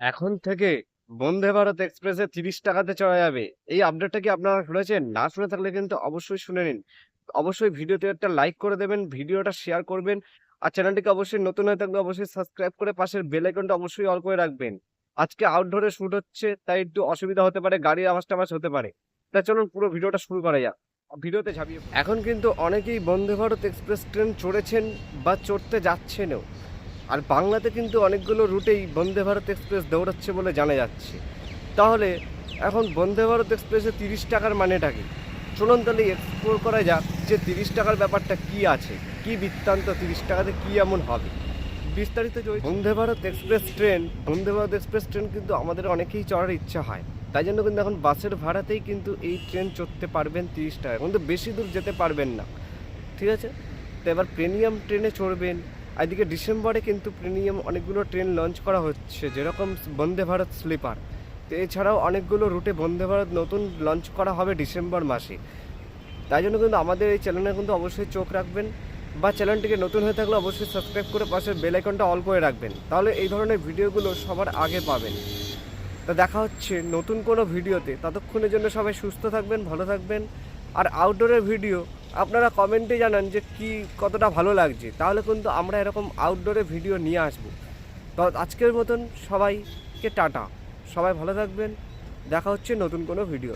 এখন থেকে বন্দে ভারত এক্সপ্রেসে তিরিশ টাকাতে চড়া যাবে। এই আপডেটটা কি আপনারা শুনেছেন? না শুনে থাকলে কিন্তু অবশ্যই শুনে নিন। অবশ্যই ভিডিওতে একটা লাইক করে দেবেন, ভিডিওটা শেয়ার করবেন, আর চ্যানেলটিকে অবশ্যই নতুন হয়ে থাকলে অবশ্যই সাবস্ক্রাইব করে পাশের বেল আইকনটা অবশ্যই অল করে রাখবেন। আজকে আউটডোরে শুট হচ্ছে, তাই একটু অসুবিধা হতে পারে, গাড়ির আওয়াজ টাওয়াজ হতে পারে। তা চলুন পুরো ভিডিওটা শুরু করা যাক। ভিডিওতে ঝাঁপিয়ে এখন কিন্তু অনেকেই বন্দে ভারত এক্সপ্রেস ট্রেন চড়েছেন বা চড়তে যাচ্ছেনও। আর বাংলাতে কিন্তু অনেকগুলো রুটেই বন্দে ভারত এক্সপ্রেস দৌড়াচ্ছে বলে জানা যাচ্ছে। তাহলে এখন বন্দে ভারত এক্সপ্রেসে তিরিশ টাকার মানেটা কি? চলুন তাহলে এক্সপ্লোর করা যাক যে তিরিশ টাকার ব্যাপারটা কি আছে, কি বৃত্তান্ত তিরিশ টাকাতে কি এমন হবে। বিস্তারিত। Vande Bharat express train, Vande Bharat express train কিন্তু আমাদের অনেকেই চড়ার ইচ্ছা হয়। তাই জন্য কিন্তু এখন বাসের ভাড়াতেই কিন্তু এই ট্রেন চড়তে পারবেন তিরিশ টাকা কিন্তু বেশি দূর যেতে পারবেন না। ঠিক আছে? তো এবার প্রিমিয়াম ট্রেনে চড়বেন এদিকে ডিসেম্বরে কিন্তু প্রিমিয়াম অনেকগুলো ট্রেন লঞ্চ করা হচ্ছে, যেরকম বন্দে ভারত স্লিপার। তো এছাড়াও অনেকগুলো রুটে বন্দে ভারত নতুন লঞ্চ করা হবে ডিসেম্বর মাসে। তাই জন্য কিন্তু আমাদের এই চ্যানেলে কিন্তু অবশ্যই চোখ রাখবেন বা চ্যানেলটিকে নতুন হয়ে থাকলে অবশ্যই সাবস্ক্রাইব করে পাশের বেল আইকনটা অল করে রাখবেন। তাহলে এই ধরনের ভিডিওগুলো সবার আগে পাবেন। তা দেখা হচ্ছে নতুন কোনো ভিডিওতে ততক্ষণের জন্য সবাই সুস্থ থাকবেন, ভালো থাকবেন। আর আউটডোরের ভিডিও আপনারা কমেন্টে জানান যে কি কতটা ভালো লাগছে। তাহলে কিন্তু আমরা এরকম আউটডোরে ভিডিও নিয়ে আসব। তো আজকের মতন সবাইকে টাটা। সবাই ভালো থাকবেন। দেখা হচ্ছে নতুন কোনো ভিডিও